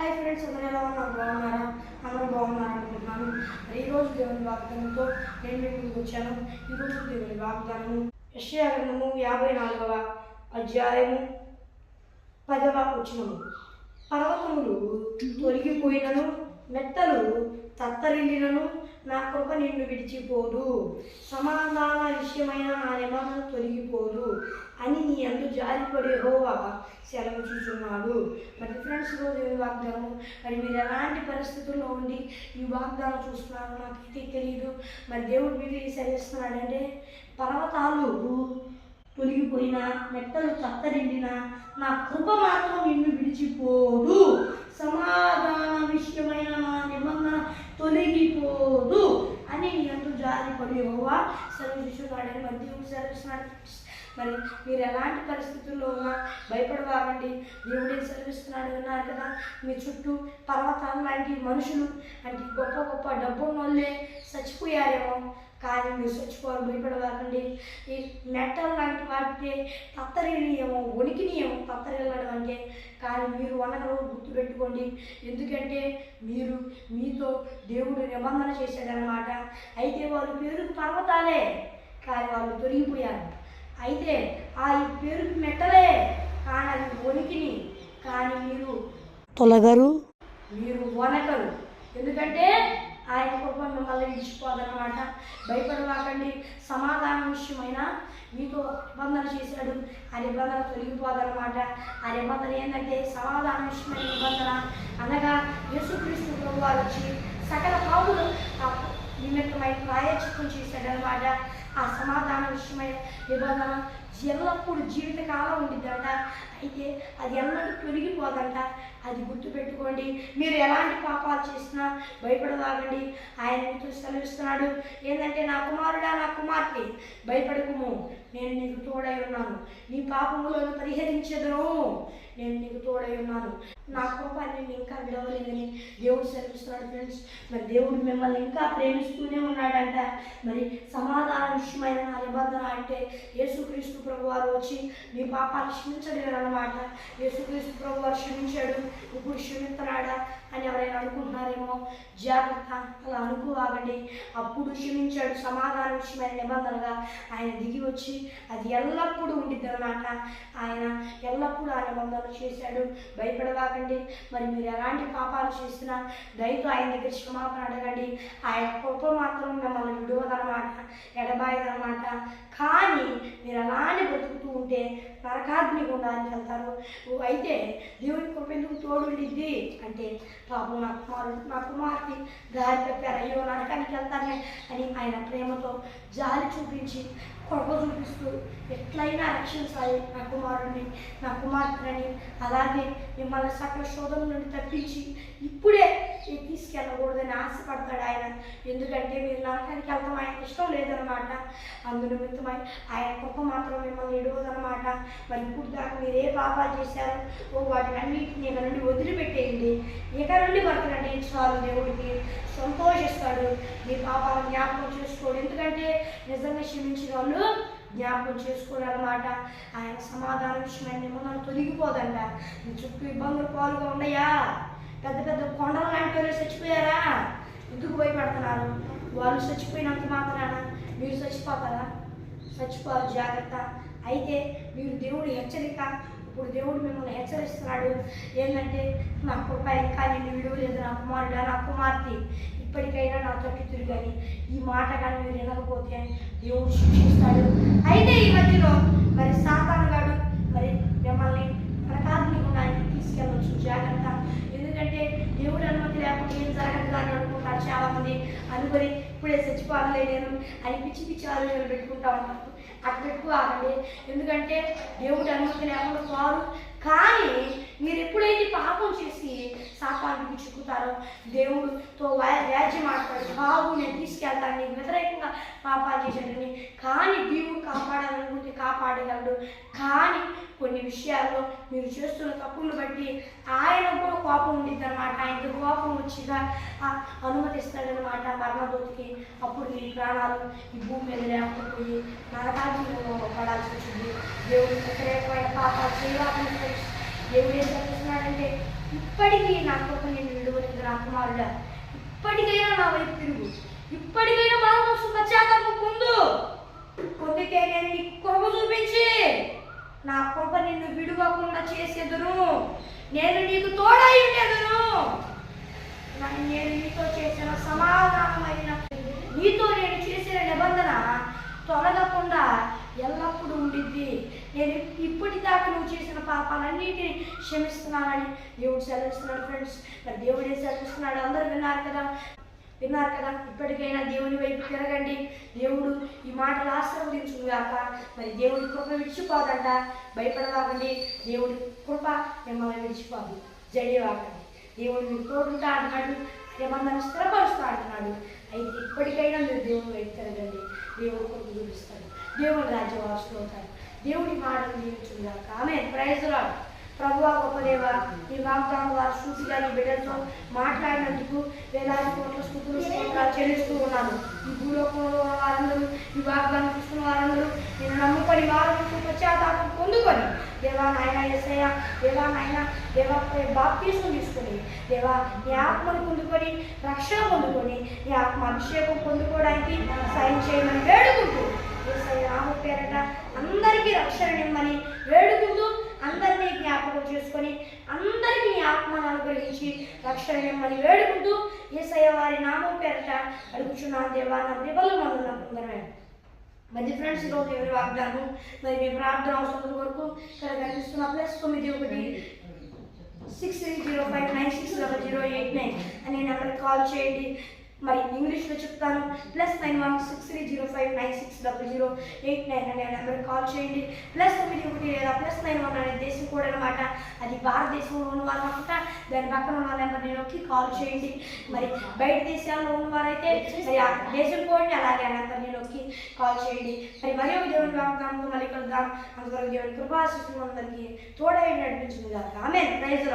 Hi friends అందరూ ఎలా ఉన్నారు? బాగున్నారా? అందరూ బాగున్నారు అనుకుంటున్నాను. ఈరోజు దేవుని వాగ్దానంతో నేను మీకు వచ్చాను. ఈరోజు దేవుని వాగ్దానము యెషయా గ్రంథము యాభై నాలుగవ అధ్యాయము పదవ వచనము. పర్వతములు తొలగిపోయినను మెట్టలు తత్తరిల్లినను నా కృప నిన్ను విడిచిపోదు. సమాధాన విషయమైన నా నిబంధన తొలగిపోదు అని నీ అందు జారిపడే హోవా సెలవు చూస్తున్నాడు. మరి ఫ్రెండ్స్ రోజు ఈ వాగ్దానం? మరి మీరు ఎలాంటి పరిస్థితుల్లో ఉండి ఈ వాగ్దానం చూస్తున్నారు నాకైతే తెలియదు మరి దేవుడు మీకు సెలవిస్తున్నాడంటే పర్వతాలు తొలగిపోయినా మెట్టలు చత్తరిండినా నా కృప మాత్రం నిన్ను విడిచిపోదు. సమాధాన విషయమైన నా నిబంధన తొలగిపోదు అని నీ అంటూ జారి పడి హోవా సెలవిస్తున్నాడని మరి మరి మీరు ఎలాంటి పరిస్థితుల్లో ఉన్నా భయపడవాగండి దేవుడే సెలవిస్తున్నాడు విన్నారు కదా. మీ చుట్టూ పర్వతాలు లాంటి మనుషులు అంటే గొప్ప గొప్ప డబ్బు వాళ్ళే చచ్చిపోయారేమో. కానీ మీరు చచ్చిపోవాలి భయపడవాకండి. ఈ మెట్టలు లాంటి వాటికి తత్తరిల్లియేమో వణికినియేమో తత్తరిల్లడం అంటే కానీ మీరు వనరు గుర్తుపెట్టుకోండి. ఎందుకంటే మీరు మీతో దేవుడు నిబంధన చేశాడనమాట అయితే వాళ్ళు పేరుకు పర్వతాలే కానీ వాళ్ళు తొలగిపోయారు. అయితే ఆ ఈ పేరుకు మెట్టలే కానీ అది వణికిని కానీ మీరు తొలగరు. మీరు వనకరు. ఎందుకంటే ఆయన కృప మిమ్మల్ని విడిచిపోదనమాట భయపడవాకండి సమాధానం విషయమైన మీకు నిబంధన చేశాడు. ఆ నిబంధన తొలగిపోదనమాట ఆ నిబంధన ఏంటంటే సమాధాన విషయమైన నిబంధన అనగా యేసుక్రీస్తు ప్రభు వారు వచ్చి సకల పావులు నిమిత్తమై ప్రాయచిత్వం చేశాడనమాట ఆ సమాధాన విషయమైన నిబంధన ఎల్లప్పుడు జీవితకాలం ఉండిద్దంట. అయితే అది ఎన్నడూ తొలగిపోదంట. అది గుర్తుపెట్టుకోండి. మీరు ఎలాంటి పాపాలు చేసినా భయపడదాగండి ఆయన మీతో సెలవిస్తున్నాడు. ఏంటంటే నా కుమారుడా నా కుమార్తె భయపడకుము. నేను నీకు తోడై ఉన్నాను. నీ పాపములను పరిహరించదును. నేను నీకు తోడై ఉన్నాను. నా కోపాన్ని నేను ఇంకా విడవలేదని దేవుడు సెలవిస్తున్నాడు ఫ్రెండ్స్ మరి దేవుడు మిమ్మల్ని ఇంకా ప్రేమిస్తూనే ఉన్నాడంట. మరి సమాధాన విషయమైన నా నిబంధన అంటే యేసుక్రీస్తు ప్రభు వారు వచ్చి మీ పాపాలు క్షమించలేరు అనమాట యేసుక్రీస్తు ప్రభు వారు క్షమించాడు. ఇప్పుడు క్షమిస్తున్నాడా అని ఎవరైనా అనుకుంటున్నారేమో జాగ్రత్త అలా అనుకోవాగండి అప్పుడు క్షమించాడు సమాధాన విషయమైన నిబంధనగా ఆయన దిగి వచ్చి అది ఎల్లప్పుడూ ఉండిద్ది అనమాట ఆయన ఎల్లప్పుడూ ఆ నిబంధనలు చేశాడు. భయపడవాకండి. మరి మీరు ఎలాంటి పాపాలు చేసినా దయతో ఆయన దగ్గర క్షమాపణ అడగండి. ఆయన కృప మాత్రం మిమ్మల్ని విడవదనమాట ఎడబాయదనమాట కానీ మీరు అలానే బ్రతుకుతూ ఉంటే నరకాగ్ని గుండానికి వెళ్తారు అయితే దేవుడి కృపెందుకు తోడుండిద్ది? అంటే పాపం నా కుమారుడు నా కుమార్తె దారి తప్పారు. అయ్యో నరకానికి వెళ్తానే అని ఆయన ప్రేమతో జాలి చూపించి కృప చూపిస్తూ ఎట్లయినా రక్షించాలి నా కుమారుడిని నా కుమార్తెని అలాగే మిమ్మల్ని సకల శోధం నుండి తప్పించి ఇప్పుడే తీసుకెళ్ళకూడదని ఆశపడతాడు ఆయన. ఎందుకంటే మీరు నరకానికి వెళ్తాం ఆయనకి ఇష్టం లేదనమాట అందునిమిత్తమై ఆయన కృప మాత్రం మిమ్మల్ని ఇడవదనమాట మరి ఇప్పుడు దాకా మీరు ఏ పాపాలు చేశారు. ఓ వాటిని అన్నింటిని ఇక నుండి వదిలిపెట్టేయండి. ఇక నుండి బతకండి చాలు? దేవుడికి సంతోషిస్తాడు. మీ పాపాలను జ్ఞాపకం చేసుకోడు. ఎందుకంటే నిజంగా క్షమించిన వాళ్ళు జ్ఞాపకం చేసుకోరన్నమాట. ఆయన సమాధానం విషయమైన నిబంధన తొలగిపోదంట. నీ చుట్టూ ఇబ్బందులు పాలుగా ఉన్నాయా? పెద్ద పెద్ద కొండల లాంటి వాళ్ళు చచ్చిపోయారా? ఎందుకు భయపడుతున్నారు? వాళ్ళు చచ్చిపోయినంత మాత్రాన మీరు చచ్చిపోతారా? చచ్చిపోవాలి జాగ్రత్త. అయితే మీరు దేవుడి హెచ్చరిక ఇప్పుడు దేవుడు మిమ్మల్ని హెచ్చరిస్తున్నాడు. ఏంటంటే నా కుప్ప ఇంకా నిన్ను విడువలేదు. నా కుమారుడా నా కుమార్తె ఇప్పటికైనా నా తొట్టి తిరిగాని ఈ మాట కానీ మీరు వినకపోతే దేవుడు శిక్షిస్తాడు. అయితే ఈ మధ్యలో మరి సాతాను గారు మరి మిమ్మల్ని ప్రకాశం గుణానికి తీసుకెళ్ళవచ్చు జాగ్రత్త. ఎందుకంటే దేవుడు అనుమతి లేకుండా ఏం జరగదు అని అనుకుంటారు చాలా మంది అనుకొని ఇప్పుడే చచ్చిపోవాలే నేను అని పిచ్చి పిచ్చి ఆలోచనలు పెట్టుకుంటా ఉంటాను అక్కడ ఎక్కువ ఆగండి. ఎందుకంటే దేవుడు అనుమతి లేకుండా వారు కానీ మీరు ఎప్పుడైతే పాపం చేసి శాపానికి చిక్కుతారో దేవుడితో వా- వ్యాజ్యం ఆడతాడు బాబు నేను తీసుకెళ్తాను. నీకు వ్యతిరేకంగా పాపాలు చేశాడని కానీ దేవుడు కాపాడాలనుకుంటే కాపాడగలడు. కానీ కొన్ని విషయాల్లో మీరు చేస్తున్న తప్పులను బట్టి ఆయన కూడా కోపం ఉండిద్ది అనమాట ఆయనకి కోపం వచ్చిగా అనుమతిస్తాడనమాట మరణదూతికి అప్పుడు మీ ప్రాణాలు ఈ భూమి మీద లేకపోయి నరకాగ్నిలో పడాల్సి వచ్చింది. దేవుడు వ్యతిరేకమైన పాపాలు చేయాలని దేవుడు ఏం చేస్తున్నాడంటే ఇప్పటికీ నా కృప నేను విడువలేదు నా ఇప్పటికైనా నా వైపు తిరుగు. ఇప్పటికైనా మానవ పశ్చాత్తాపం పొందు. పొందితే నేను నీ కృప చూపించి నా కృప నిన్ను విడువకుండా చేసేదను. నేను నీకు తోడై ఉండేదను. నన్ను నేను నీతో చేసిన సమాధానమైన నీతో నేను చేసిన నిబంధన తొలగకుండా ఎల్లప్పుడూ ఉండిద్ది. నేను ఇప్పటిదాకా చేసిన పాపాలన్నిటిని క్షమిస్తున్నానని దేవుడు సెలవిస్తున్నాడు ఫ్రెండ్స్ మరి దేవుడే సెలవిస్తున్నాడు? అందరూ విన్నారు కదా? విన్నారు కదా? ఇప్పటికైనా దేవుని వైపు తిరగండి. దేవుడు ఈ మాటలు ఆశీర్వదించుగాక మరి దేవుడి కృప విడిచిపోదంట. భయపడవాగండి దేవుడి కృప మిమ్మల్ని విడిచిపోదు. జడివాకండి దేవుడు మీకు తోడుంటా అంటున్నాడు. మిమ్మల్ని స్థిరపరుస్తా అంటున్నాడు. అయితే ఇప్పటికైనా మీరు దేవుని వైపు తిరగండి. దేవుడు కృప చూపిస్తాడు. దేవుడు రాజ్యం వాసులు దేవుడి మాటలు దీవించుగాక ఆమె ప్రైజ్ రాడు ప్రభువా గొప్ప దేవ ఈ వాగ్దానం వారు సూచిగా నీ బిడ్డలతో మాట్లాడినందుకు వేలాది కోట్ల స్థుతులు స్తోత్రాలు చెల్లిస్తూ ఉన్నాను. ఈ భూలోకంలో వారందరూ ఈ వాగ్దానం చూస్తున్న వారందరూ నేను నమ్ముకొని వారు పశ్చాత్తాపం పొందుకొని దేవా నాయన ఎసయ్య దేవా నాయన దేవా బాప్తీసం తీసుకొని దేవా నీ ఆత్మను పొందుకొని రక్షణ పొందుకొని నీ ఆత్మ అభిషేకం పొందుకోవడానికి సాయం చేయమని వేడుకుంటూ ఏసయ్య నామ పేరట అందరికీ రక్షణ ఇమ్మని వేడుకుంటూ అందరినీ జ్ఞాపకం చేసుకొని అందరికీ ఆత్మను అనుగ్రహించి రక్షణ ఇమ్మని వేడుకుంటూ ఏసయ్య వారి నామం పేరట అడుగుచున్నాను దేవా నా దివలు మనం పొందడమే మరి ఫ్రెండ్స్ ఈరోజు ఎవరి వాగ్దానం మరి మీ ప్రార్థన అవసరం వరకు ఇక్కడ కనిపిస్తున్న ప్లస్ తొమ్మిది ఒకటి six three zero five nine six double zero eight nine అనే నెంబర్కి కాల్ చేయండి. మరి ఇంగ్లీష్లో చెప్తాను. Plus nine one six three zero five nine six double zero eight nine అనే నెంబర్కి కాల్ చేయండి. ప్లస్ తొమ్మిది ఒకటి లేదా ప్లస్ నైన్ వన్ అనే దేశం కూడా అనమాట అది భారతదేశంలో ఉన్న వాళ్ళు అనమాట దాని పక్కన ఉన్న నెంబర్ని నొక్కి కాల్ చేయండి. మరి బయట దేశాల్లో ఉన్న వారైతే మరి ఆ దేశం కోడ్ని అలాగే ఆ నెంబర్ని నొక్కి కాల్ చేయండి. మరి మరి ఒక దేవుని వాగ్దానంతో మళ్ళీ కలుద్దాం. అంతవరకు దేవుని కృపాశిస్తున్న అందరికీ తోడై నడిపించింది కాక ఆమె ప్రైజ్